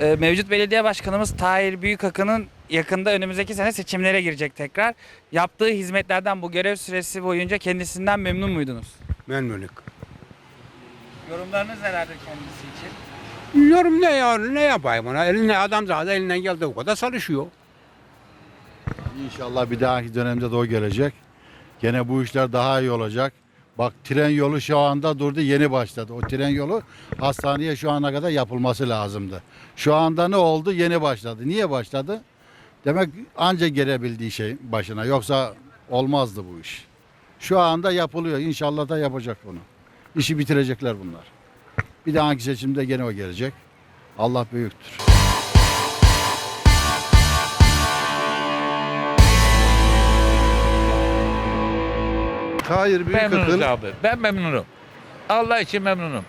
e, mevcut belediye başkanımız Tahir Büyükakın'ın yakında önümüzdeki sene seçimlere girecek tekrar. Yaptığı hizmetlerden bu görev süresi boyunca kendisinden memnun muydunuz? Memnunluk. Yorumlarınız nelerdir kendisi için? Yorum ne ya ne yapayım ona? Eline adam zaten elinden geldiği o kadar çalışıyor. İnşallah bir dahaki dönemde de o gelecek. Gene bu işler daha iyi olacak. Bak tren yolu şu anda durdu yeni başladı. O tren yolu hastaneye şu ana kadar yapılması lazımdı. Şu anda ne oldu? Yeni başladı. Niye başladı? Demek anca gelebildiği şey başına. Yoksa olmazdı bu iş. Şu anda yapılıyor. İnşallah da yapacak bunu. İşi bitirecekler bunlar. Bir dahaki seçimde gene o gelecek. Allah büyüktür. Tahir Memnunuz Büyükakın abi. Ben memnunum. Allah için memnunum.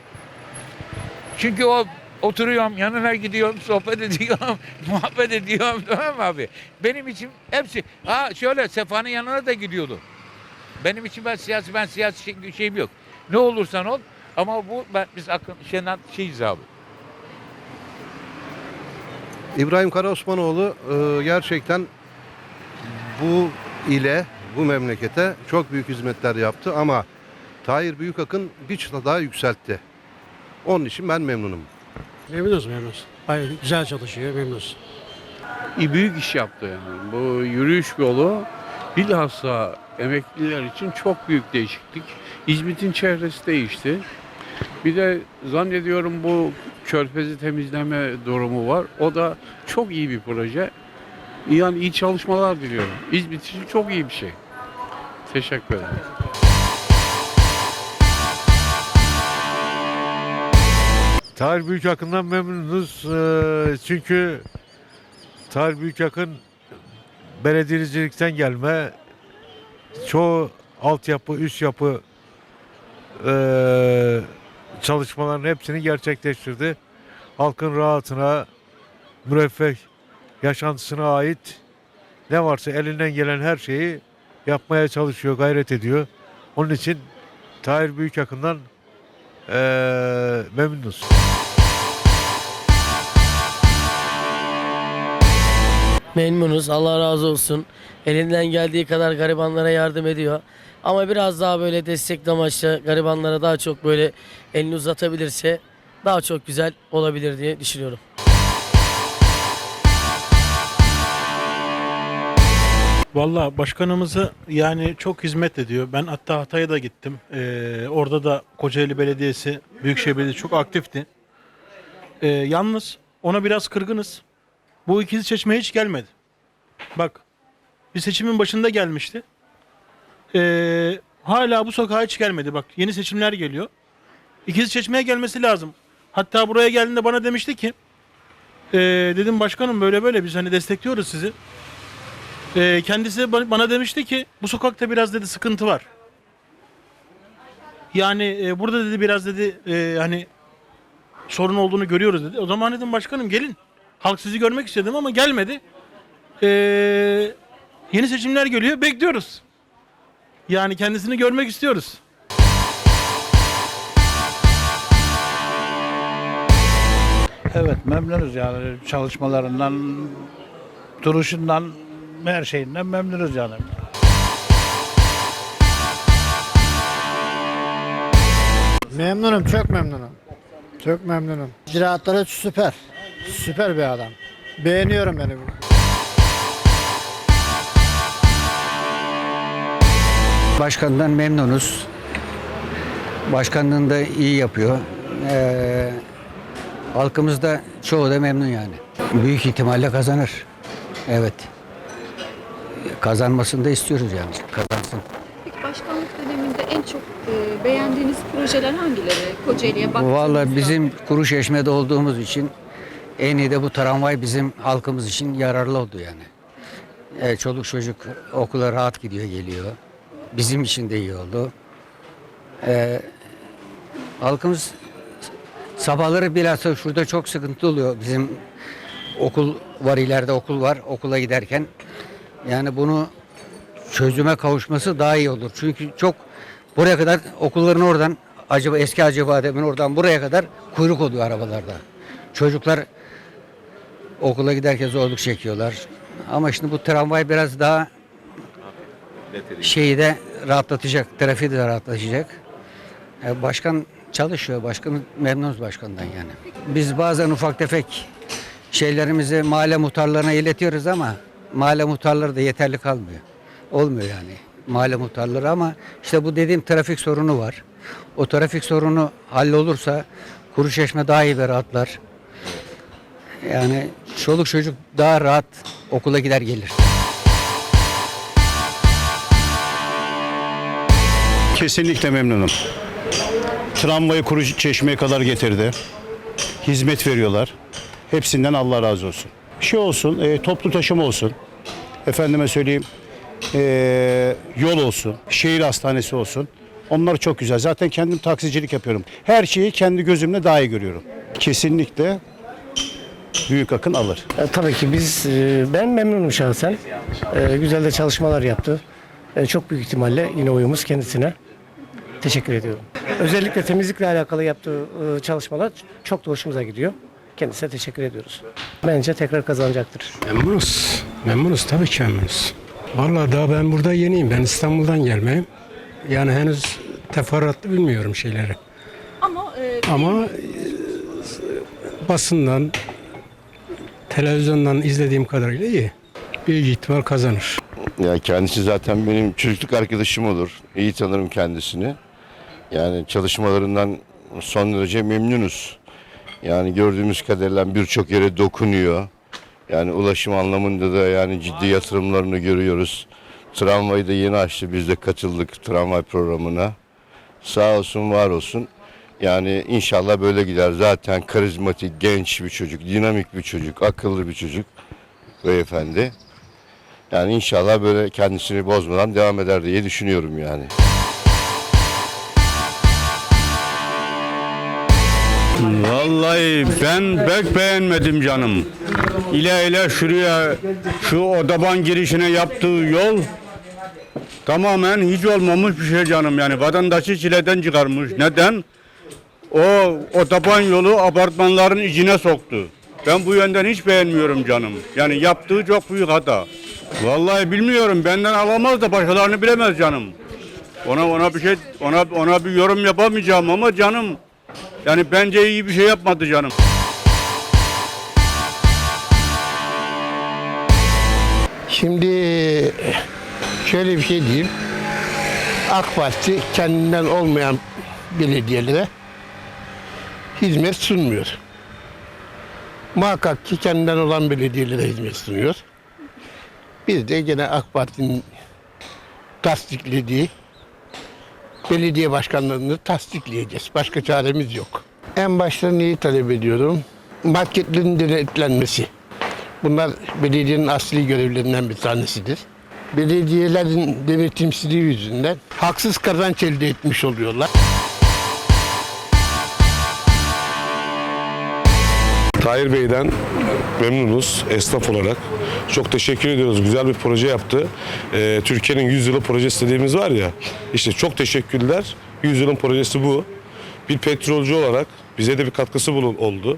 Çünkü o oturuyorum, yanına gidiyorum, sohbet ediyorum, muhabbet ediyorum tamam mı abi? Benim için hepsi, ha şöyle Sefa'nın yanına da gidiyordu. Benim için ben siyasi, ben siyasi şey, şeyim yok. Ne olursan ol ama bu ben biz akın şeyden şeyiz abi. İbrahim Karaosmanoğlu e, gerçekten bu ile bu memlekete çok büyük hizmetler yaptı ama Tahir Büyükakın bir çıta daha yükseltti. Onun için ben memnunum. Memnunuz memnunuz. Hayır, güzel çalışıyor memnunuz. İyi büyük iş yaptı yani. Bu yürüyüş yolu bilhassa emekliler için çok büyük değişiklik. İzmit'in çevresi değişti. Bir de zannediyorum bu körfezi temizleme durumu var. O da çok iyi bir proje. Yani iyi çalışmalar diliyorum. İzmit için çok iyi bir şey. Teşekkür ederim. Tahir Büyükakın'dan memnunuz. Ee, çünkü Tahir Büyükakın belediyecilikten gelme çoğu altyapı, üst yapı ee, çalışmaların hepsini gerçekleştirdi. Halkın rahatına, müreffeh yaşantısına ait ne varsa elinden gelen her şeyi yapmaya çalışıyor, gayret ediyor. Onun için Tahir Büyükakın'dan ee, memnunuz. Memnunuz. Allah razı olsun. Elinden geldiği kadar garibanlara yardım ediyor. Ama biraz daha böyle destek amaçlı garibanlara daha çok böyle elini uzatabilirse daha çok güzel olabilir diye düşünüyorum. Valla başkanımızı yani çok hizmet ediyor. Ben hatta Hatay'a da gittim. Ee, orada da Kocaeli Belediyesi, Büyükşehir Belediyesi çok aktifti. Ee, yalnız ona biraz kırgınız. Bu ikili seçmeye hiç gelmedi. Bak bir seçimin başında gelmişti. Ee, hala bu sokağa hiç gelmedi. Bak yeni seçimler geliyor. İkili seçmeye gelmesi lazım. Hatta buraya geldiğinde bana demişti ki ee, dedim başkanım böyle böyle biz hani destekliyoruz sizi. Ee, kendisi ba- bana demişti ki bu sokakta biraz dedi sıkıntı var. Yani e, burada dedi biraz dedi e, hani sorun olduğunu görüyoruz dedi. O zaman dedim başkanım gelin. Halk sizi görmek istedim ama gelmedi. Ee, yeni seçimler geliyor bekliyoruz. Yani kendisini görmek istiyoruz. Evet memnunuz yani çalışmalarından, duruşundan, her şeyinden memnunuz yani. Memnunum çok memnunum. Çok memnunum. İcraatları süper. Süper bir adam. Beğeniyorum beni. Başkandan memnunuz. Başkanlığını da iyi yapıyor. Ee, halkımız da çoğu da memnun yani. Büyük ihtimalle kazanır. Evet. Kazanmasını da istiyoruz yani. Kazansın. Peki başkanlık döneminde en çok e, beğendiğiniz projeler hangileri? Kocaeli'ye baktığınızda. Vallahi bizim Kuruş Eşme'de olduğumuz için en iyi de bu tramvay bizim halkımız için yararlı oldu yani. Ee, çoluk çocuk okula rahat gidiyor geliyor. Bizim için de iyi oldu. Ee, halkımız sabahları bilhassa şurada çok sıkıntı oluyor. Bizim okul var ileride okul var okula giderken. Yani bunu çözüme kavuşması daha iyi olur. Çünkü çok buraya kadar okulların oradan acaba eski Acıbadem'in oradan buraya kadar kuyruk oluyor arabalarda. Çocuklar Okula giderken zorluk çekiyorlar. Ama şimdi bu tramvay biraz daha şeyi de rahatlatacak, trafiği de rahatlatacak. E, Başkan çalışıyor, başkan memnunuz başkandan yani. Biz bazen ufak tefek şeylerimizi mahalle muhtarlarına iletiyoruz ama mahalle muhtarları da yeterli kalmıyor. Olmuyor yani mahalle muhtarları ama işte bu dediğim trafik sorunu var. O trafik sorunu hallolursa Kuruçeşme daha iyi ve rahatlar. Yani çoluk çocuk daha rahat okula gider gelir. Kesinlikle memnunum. Tramvayı kuru çeşmeye kadar getirdi. Hizmet veriyorlar. Hepsinden Allah razı olsun. Şey olsun, e, toplu taşıma olsun. Efendime söyleyeyim, e, yol olsun, şehir hastanesi olsun. Onlar çok güzel. Zaten kendim taksicilik yapıyorum. Her şeyi kendi gözümle daha iyi görüyorum. Kesinlikle Büyük Akın alır. E, tabii ki biz, e, ben memnunum şahsen. E, güzel de çalışmalar yaptı. E, çok büyük ihtimalle yine oyumuz kendisine. Teşekkür ediyorum. Özellikle temizlikle alakalı yaptığı e, çalışmalar çok da hoşumuza gidiyor. Kendisine teşekkür ediyoruz. Bence tekrar kazanacaktır. Memnunuz. Memnunuz tabii ki memnunuz. Vallahi daha ben burada yeniyim. Ben İstanbul'dan gelmeyim. Yani henüz teferruatlı bilmiyorum şeyleri. Ama e, Ama e, basından, televizyondan izlediğim kadarıyla iyi. Büyük ihtimal kazanır. Ya kendisi zaten benim çocukluk arkadaşım olur. İyi tanırım kendisini. Yani çalışmalarından son derece memnunuz. Yani gördüğümüz kadarıyla birçok yere dokunuyor. Yani ulaşım anlamında da yani ciddi yatırımlarını görüyoruz. Tramvayı da yeni açtı. Biz de katıldık tramvay programına. Sağ olsun, var olsun. Yani inşallah böyle gider. Zaten karizmatik, genç bir çocuk, dinamik bir çocuk, akıllı bir çocuk beyefendi. Yani inşallah böyle kendisini bozmadan devam eder diye düşünüyorum yani. Vallahi ben pek beğenmedim canım. İle ile şuraya şu odaban girişine yaptığı yol tamamen hiç olmamış bir şey canım yani vatandaşı çileden çıkarmış. Neden? O otoban yolu apartmanların içine soktu. Ben bu yönden hiç beğenmiyorum canım. Yani yaptığı çok büyük hata. Vallahi bilmiyorum benden alamaz da başkalarını bilemez canım. Ona ona bir şey ona ona bir yorum yapamayacağım ama canım yani bence iyi bir şey yapmadı canım. Şimdi şöyle bir şey diyeyim. AK Parti kendinden olmayan belediyelere hizmet sunmuyor. Muhakkak ki kendinden olan belediyelere hizmet sunuyor. Biz de gene AK Parti'nin tasdiklediği belediye başkanlarını tasdikleyeceğiz. Başka çaremiz yok. En başta neyi talep ediyorum? Marketlerin denetlenmesi. Bunlar belediyenin asli görevlerinden bir tanesidir. Belediyelerin denetimsizliği yüzünden haksız kazanç elde etmiş oluyorlar. Tahir Bey'den memnunuz esnaf olarak. Çok teşekkür ediyoruz. Güzel bir proje yaptı. Ee, Türkiye'nin 100 yılı projesi dediğimiz var ya. İşte çok teşekkürler. 100 yılın projesi bu. Bir petrolcü olarak bize de bir katkısı bulun, oldu.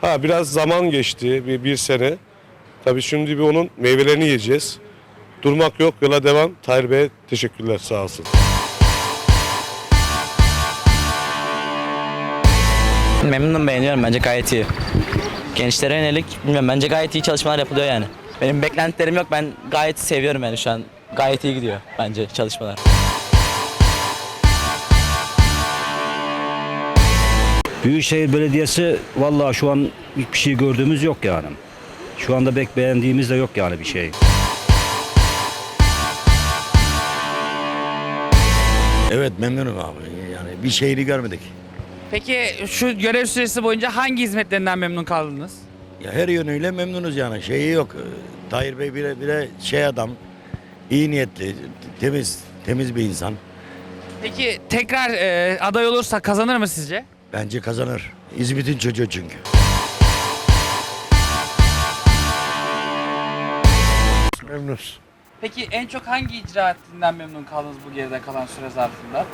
Ha biraz zaman geçti. Bir, bir sene. Tabii şimdi bir onun meyvelerini yiyeceğiz. Durmak yok. Yola devam. Tahir Bey'e teşekkürler. Sağ olsun. Memnunum beğeniyorum bence gayet iyi. Gençlere yönelik bilmiyorum bence gayet iyi çalışmalar yapılıyor yani. Benim beklentilerim yok ben gayet seviyorum yani şu an. Gayet iyi gidiyor bence çalışmalar. Büyükşehir Belediyesi vallahi şu an hiçbir şey gördüğümüz yok yani. Şu anda pek beğendiğimiz de yok yani bir şey. Evet memnunum abi. Yani bir şeyini görmedik. Peki şu görev süresi boyunca hangi hizmetlerinden memnun kaldınız? Ya her yönüyle memnunuz yani. Şeyi yok. Tahir Bey bile bile şey adam. iyi niyetli, temiz, temiz bir insan. Peki tekrar e, aday olursa kazanır mı sizce? Bence kazanır. İzmit'in çocuğu çünkü. Memnunuz. Peki en çok hangi icraatinden memnun kaldınız bu geride kalan süre zarfında?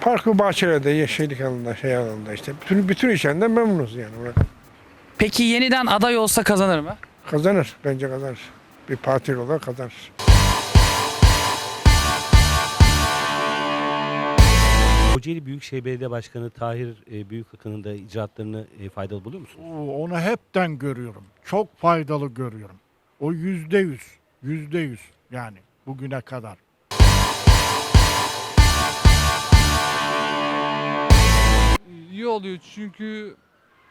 Parkı bahçelerde, yeşillik alanında, şey alanında işte. Bütün, bütün işlerinden memnunuz yani. Peki yeniden aday olsa kazanır mı? Kazanır. Bence kazanır. Bir partili olarak kazanır. Kocaeli Büyükşehir Belediye Başkanı Tahir e, Büyükakın'ın da icraatlarını e, faydalı buluyor musunuz? Onu hepten görüyorum. Çok faydalı görüyorum. O yüzde yüz. Yüzde yüz yani bugüne kadar. İyi oluyor çünkü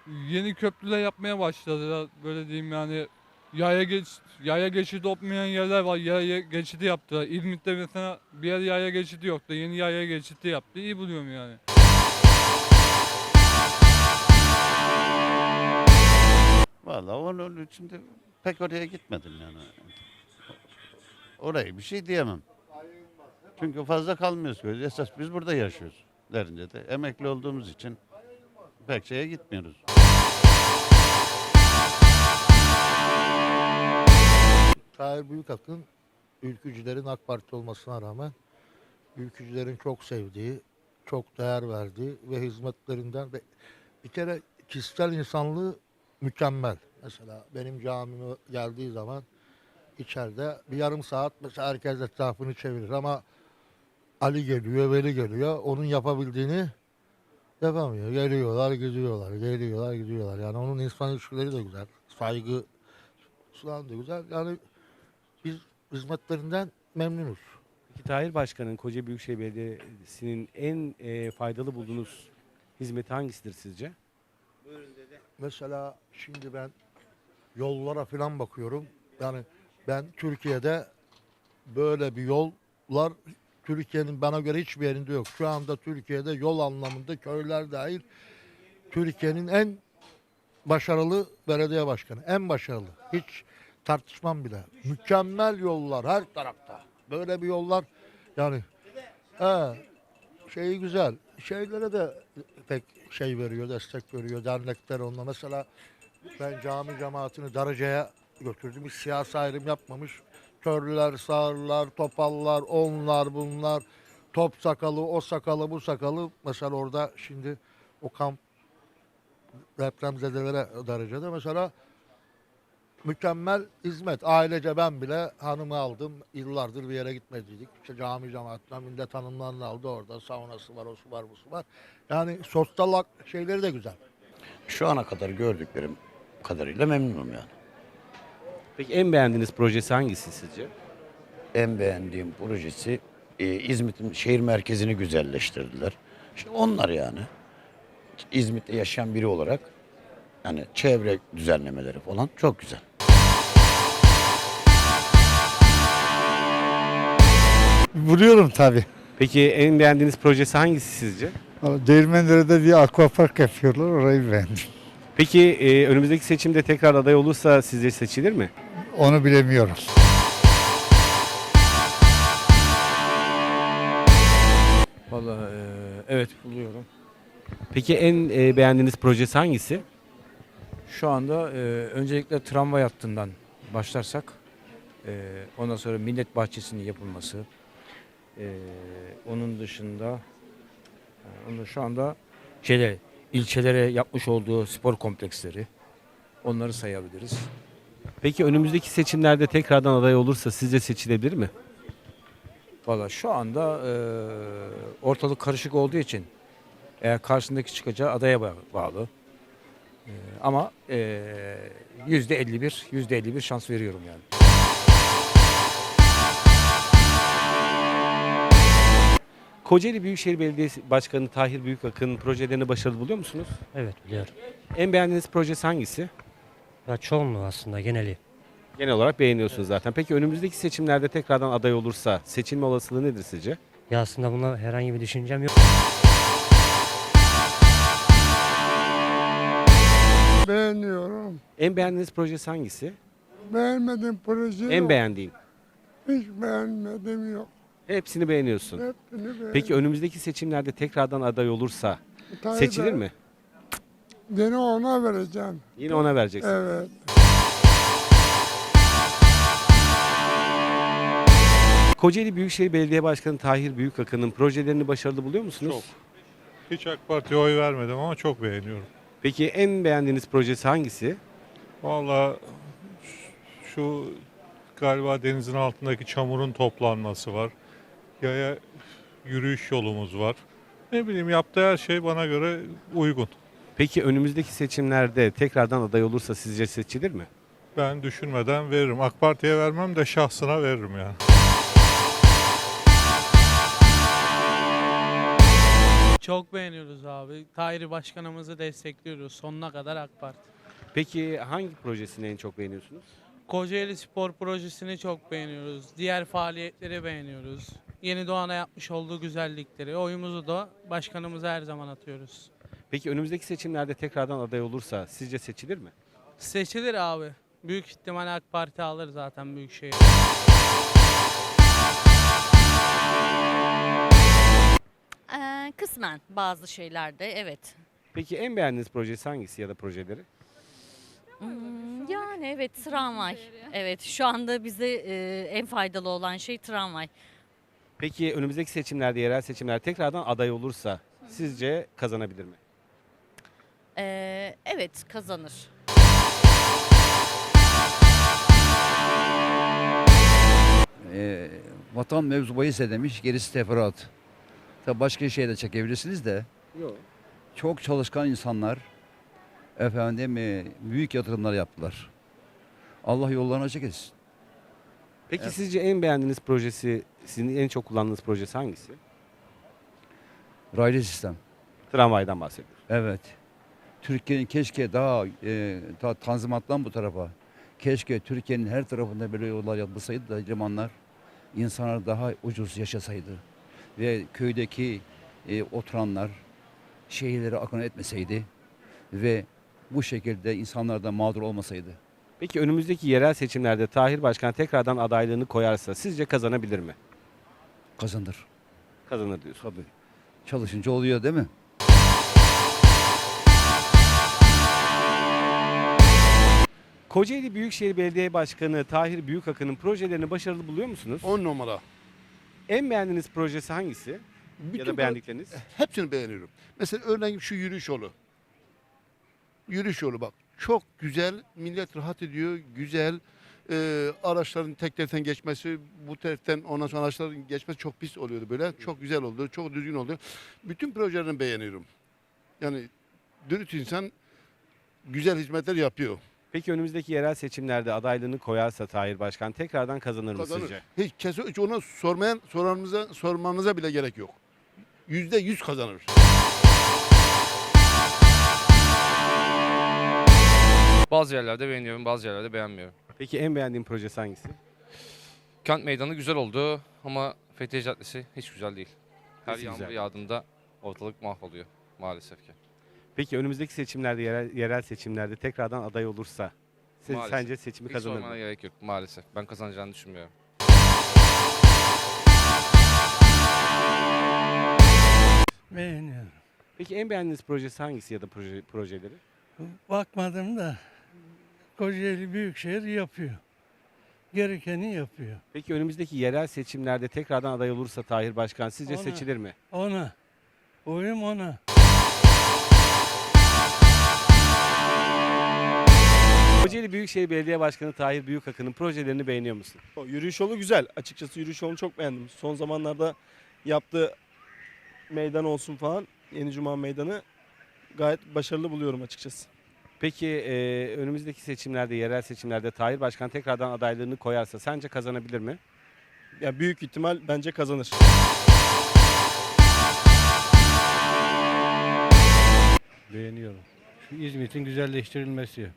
yeni köprüler yapmaya başladılar. Böyle diyeyim yani yaya geç yaya geçidi olmayan yerler var. Yaya geçidi yaptılar. İzmit'te mesela bir yer yaya geçidi yoktu. Yeni yaya geçidi yaptı. İyi buluyorum yani. Vallahi onun içinde pek oraya gitmedim yani. Orayı bir şey diyemem. Çünkü fazla kalmıyoruz köyde. Esas biz burada yaşıyoruz. Derince de emekli olduğumuz için pek şeye gitmiyoruz. Tahir Büyükakın ülkücülerin AK Parti olmasına rağmen ülkücülerin çok sevdiği, çok değer verdiği ve hizmetlerinden ve bir kere kişisel insanlığı mükemmel. Mesela benim camime geldiği zaman içeride bir yarım saat mesela herkes etrafını çevirir ama Ali geliyor, Veli geliyor. Onun yapabildiğini yapamıyor. Geliyorlar, gidiyorlar, geliyorlar, gidiyorlar. Yani onun insan ilişkileri de güzel. Saygı falan da güzel. Yani biz hizmetlerinden memnunuz. Peki Tahir Başkan'ın Kocaeli Büyükşehir Belediyesi'nin en e, faydalı bulduğunuz hizmeti hangisidir sizce? Mesela şimdi ben yollara falan bakıyorum. Yani ben Türkiye'de böyle bir yollar Türkiye'nin bana göre hiçbir yerinde yok. Şu anda Türkiye'de yol anlamında köyler dahil Türkiye'nin en başarılı belediye başkanı. En başarılı. Hiç tartışmam bile. Mükemmel yollar her tarafta. Böyle bir yollar yani he, şeyi güzel. Şeylere de pek şey veriyor, destek veriyor. Dernekler onunla. Mesela ben cami cemaatini Darıca'ya götürdüm. Hiç siyasi ayrım yapmamış. Körlüler, sağırlar, topallar, onlar bunlar. Top sakalı, o sakalı, bu sakalı. Mesela orada şimdi o kamp depremzedelere Darıca'da mesela mükemmel hizmet. Ailece ben bile hanımı aldım. Yıllardır bir yere gitmediydik. İşte cami cemaatinden millet hanımlarını aldı orada. Saunası var, o su var, bu su var. Yani sosyal şeyleri de güzel. Şu ana kadar gördüklerim kadarıyla memnunum yani. Peki en beğendiğiniz projesi hangisi sizce? En beğendiğim projesi e, İzmit'in şehir merkezini güzelleştirdiler. İşte onlar yani. İzmit'te yaşayan biri olarak yani çevre düzenlemeleri falan çok güzel. Buluyorum tabii. Peki en beğendiğiniz projesi hangisi sizce? Değirmendere'de bir akvapark yapıyorlar orayı beğendim. Peki e, önümüzdeki seçimde tekrar aday olursa sizce seçilir mi? Onu bilemiyorum. Vallahi evet buluyorum. Peki en e, beğendiğiniz projesi hangisi? Şu anda öncelikle tramvay hattından başlarsak ondan sonra millet bahçesinin yapılması onun dışında onun şu anda şeyle ilçelere yapmış olduğu spor kompleksleri onları sayabiliriz. Peki önümüzdeki seçimlerde tekrardan aday olursa sizce seçilebilir mi? Valla şu anda e, ortalık karışık olduğu için eğer karşısındaki çıkacağı adaya ba- bağlı. E, ama yüzde 51, yüzde 51 şans veriyorum yani. Kocaeli Büyükşehir Belediyesi Başkanı Tahir Büyükakın projelerini başarılı buluyor musunuz? Evet biliyorum. En beğendiğiniz projesi hangisi? Ya çoğunluğu aslında geneli. Genel olarak beğeniyorsunuz zaten. Peki önümüzdeki seçimlerde tekrardan aday olursa seçilme olasılığı nedir sizce? Ya aslında buna herhangi bir düşüncem yok. Beğeniyorum. En beğendiğiniz projesi hangisi? Beğenmedim proje En beğendiğin. Hiç beğenmedim yok. Hepsini beğeniyorsun. Hepsini beğendim. Peki önümüzdeki seçimlerde tekrardan aday olursa seçilir mi? Gene ona vereceğim. Yine ona vereceksin. Evet. Kocaeli Büyükşehir Belediye Başkanı Tahir Büyükakın'ın projelerini başarılı buluyor musunuz? Çok. Hiç AK Parti'ye oy vermedim ama çok beğeniyorum. Peki en beğendiğiniz projesi hangisi? Vallahi Şu galiba denizin altındaki çamurun toplanması var. Yaya yürüyüş yolumuz var. Ne bileyim yaptığı her şey bana göre uygun. Peki önümüzdeki seçimlerde tekrardan aday olursa sizce seçilir mi? Ben düşünmeden veririm. AK Parti'ye vermem de şahsına veririm yani. Çok beğeniyoruz abi. Tahir Başkanımızı destekliyoruz. Sonuna kadar AK Parti. Peki hangi projesini en çok beğeniyorsunuz? Kocaeli Spor Projesi'ni çok beğeniyoruz. Diğer faaliyetleri beğeniyoruz. Yeni Doğan'a yapmış olduğu güzellikleri. Oyumuzu da başkanımıza her zaman atıyoruz. Peki önümüzdeki seçimlerde tekrardan aday olursa sizce seçilir mi? Seçilir abi. Büyük ihtimal AK Parti alır zaten Büyükşehir. Ee, kısmen bazı şeylerde evet. Peki en beğendiğiniz projesi hangisi ya da projeleri? Hmm, yani evet tramvay. Evet şu anda bize e, en faydalı olan şey tramvay. Peki önümüzdeki seçimlerde, yerel seçimler tekrardan aday olursa sizce kazanabilir mi? Ee, evet kazanır. Ee, vatan mevzu bahise demiş, gerisi teferruat. Tabii başka şey de çekebilirsiniz de. Yok. Çok çalışkan insanlar efendim e, büyük yatırımlar yaptılar. Allah yollarını açık etsin. Peki Evet. sizce en beğendiğiniz projesi, sizin en çok kullandığınız projesi hangisi? Raylı sistem. Tramvaydan bahsediyoruz. Evet. Türkiye'nin keşke daha e, ta, tanzimattan bu tarafa. Keşke Türkiye'nin her tarafında böyle yollar yapılsaydı da limanlar insanlar daha ucuz yaşasaydı. Ve köydeki e, oturanlar şehirlere akın etmeseydi ve bu şekilde insanlar da mağdur olmasaydı. Peki önümüzdeki yerel seçimlerde Tahir Başkan tekrardan adaylığını koyarsa sizce kazanabilir mi? Kazanır. Kazanır diyorsun. Tabii. Çalışınca oluyor değil mi? Kocaeli Büyükşehir Belediye Başkanı Tahir Büyükakın'ın projelerini başarılı buluyor musunuz? 10 numara. En beğendiğiniz projesi hangisi? ya da beğendikleriniz? Hepsini beğeniyorum. Mesela örneğin şu yürüyüş yolu. Yürüyüş yolu bak. Çok güzel. Millet rahat ediyor. Güzel. Ee, araçların tek taraftan geçmesi, bu taraftan ondan sonra araçların geçmesi çok pis oluyordu böyle. Çok güzel oldu. Çok düzgün oldu. Bütün projelerini beğeniyorum. Yani dürüst insan güzel hizmetler yapıyor. Peki önümüzdeki yerel seçimlerde adaylığını koyarsa Tahir Başkan tekrardan kazanır mı Kazanır. sizce? Hiç kesin hiç ona sormayan sormamıza sormamıza bile gerek yok. Yüzde yüz kazanır. Bazı yerlerde beğeniyorum, bazı yerlerde beğenmiyorum. Peki en beğendiğin projesi hangisi? Kent meydanı güzel oldu ama Fethiye Caddesi hiç güzel değil. Her Nasıl yağmur güzel? yağdığında ortalık mahvoluyor maalesef ki. Peki önümüzdeki seçimlerde, yerel, yerel seçimlerde tekrardan aday olursa siz Maalesef. sence seçimi Hiç kazanır sormana mı? gerek yok maalesef. Ben kazanacağını düşünmüyorum. Beğeniyorum. Peki en beğendiğiniz projesi hangisi ya da proje, projeleri? Bakmadım da Kocaeli Büyükşehir yapıyor. Gerekeni yapıyor. Peki önümüzdeki yerel seçimlerde tekrardan aday olursa Tahir Başkan sizce Ona- seçilir mi? Ona. Oyum ona. Kocaeli Büyükşehir Belediye Başkanı Tahir Büyükakın'ın projelerini beğeniyor musun? Yürüyüş yolu güzel. Açıkçası yürüyüş yolunu çok beğendim. Son zamanlarda yaptığı meydan olsun falan. Yeni Cuma Meydanı gayet başarılı buluyorum açıkçası. Peki e, önümüzdeki seçimlerde, yerel seçimlerde Tahir Başkan tekrardan adaylığını koyarsa sence kazanabilir mi? Ya büyük ihtimal bence kazanır. Beğeniyorum. Şu İzmit'in güzelleştirilmesi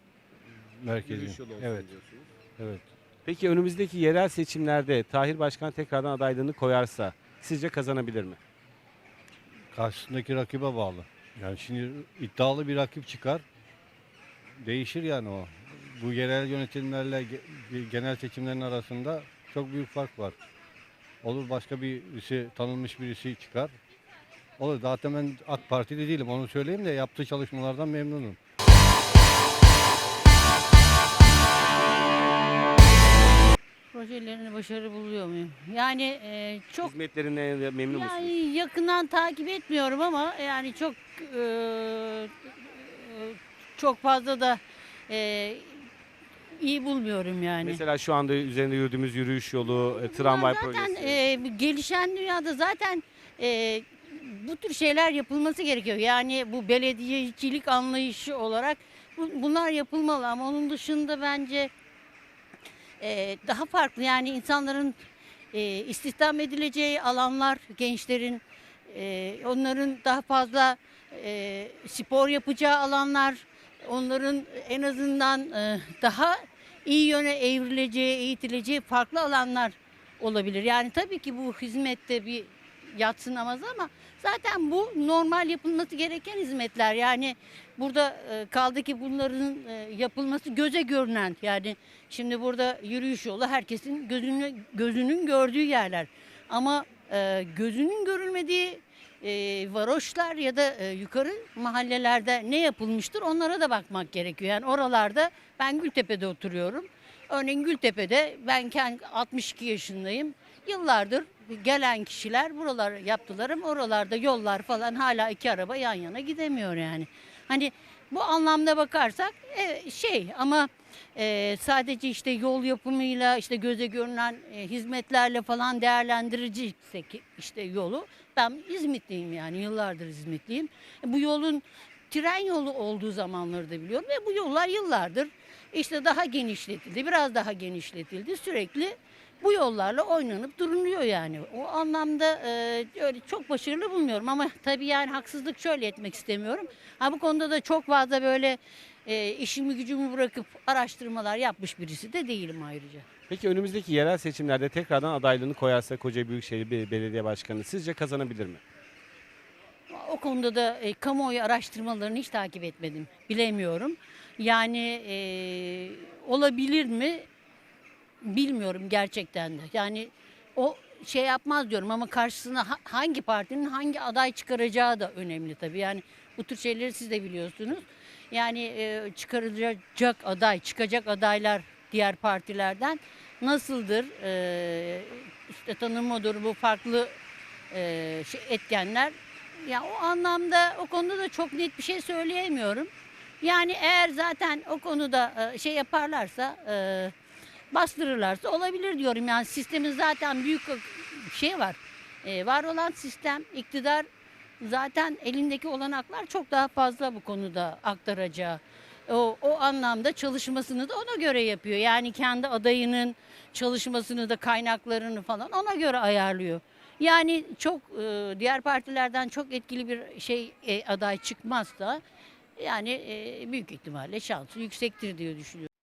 merkezin. Evet. Evet. Peki önümüzdeki yerel seçimlerde Tahir Başkan tekrardan adaylığını koyarsa sizce kazanabilir mi? Karşısındaki rakibe bağlı. Yani şimdi iddialı bir rakip çıkar. Değişir yani o. Bu yerel yönetimlerle ge- genel seçimlerin arasında çok büyük fark var. Olur başka birisi, tanınmış birisi çıkar. Olur. Zaten ben AK Partili değilim onu söyleyeyim de yaptığı çalışmalardan memnunum. Projelerini başarılı buluyor muyum? Yani e, çok Hizmetlerinden memnun musunuz? yani yakından takip etmiyorum ama yani çok e, e, çok fazla da e, iyi bulmuyorum yani. Mesela şu anda üzerinde yürüdüğümüz yürüyüş yolu, e, tramvay Zaten projesi. e, gelişen dünyada zaten e, bu tür şeyler yapılması gerekiyor. Yani bu belediyecilik anlayışı olarak bu- bunlar yapılmalı ama onun dışında bence e, daha farklı yani insanların e, istihdam edileceği alanlar gençlerin e, onların daha fazla e, spor yapacağı alanlar onların en azından e, daha iyi yöne evrileceği, eğitileceği farklı alanlar olabilir. Yani tabii ki bu hizmette bir yatsınamaz ama zaten bu normal yapılması gereken hizmetler. Yani burada kaldı ki bunların yapılması göze görünen yani şimdi burada yürüyüş yolu herkesin gözünü, gözünün gördüğü yerler. Ama e, gözünün görülmediği e, varoşlar ya da e, yukarı mahallelerde ne yapılmıştır onlara da bakmak gerekiyor. Yani oralarda ben Gültepe'de oturuyorum. Örneğin Gültepe'de ben kendi 62 yaşındayım. Yıllardır gelen kişiler buralar yaptılar ama oralarda yollar falan hala iki araba yan yana gidemiyor yani. Hani bu anlamda bakarsak e, şey ama e, sadece işte yol yapımıyla işte göze görünen e, hizmetlerle falan değerlendireceksek işte yolu ben İzmitliyim yani yıllardır İzmitliyim. E, bu yolun tren yolu olduğu zamanları da biliyorum ve bu yollar yıllardır işte daha genişletildi, biraz daha genişletildi. Sürekli bu yollarla oynanıp duruluyor yani. O anlamda e, öyle çok başarılı bulmuyorum ama tabii yani haksızlık şöyle etmek istemiyorum. Ha bu konuda da çok fazla böyle e, işimi gücümü bırakıp araştırmalar yapmış birisi de değilim ayrıca. Peki önümüzdeki yerel seçimlerde tekrardan adaylığını koyarsa Kocaeli Büyükşehir Be- Belediye Başkanı sizce kazanabilir mi? O konuda da e, kamuoyu araştırmalarını hiç takip etmedim. Bilemiyorum. Yani e, olabilir mi bilmiyorum gerçekten de. Yani o şey yapmaz diyorum ama karşısına ha- hangi partinin hangi aday çıkaracağı da önemli tabii. Yani bu tür şeyleri siz de biliyorsunuz. Yani e, çıkarılacak aday, çıkacak adaylar diğer partilerden nasıldır? E, işte tanınma durumu farklı e, şey, etkenler. Ya o anlamda o konuda da çok net bir şey söyleyemiyorum. Yani eğer zaten o konuda e, şey yaparlarsa, e, bastırırlarsa olabilir diyorum. Yani sistemin zaten büyük şey var. E, var olan sistem, iktidar zaten elindeki olanaklar çok daha fazla bu konuda aktaracağı. O, o anlamda çalışmasını da ona göre yapıyor. Yani kendi adayının çalışmasını da kaynaklarını falan ona göre ayarlıyor. Yani çok e, diğer partilerden çok etkili bir şey e, aday çıkmazsa yani e, büyük ihtimalle şansı yüksektir diye düşünüyorum.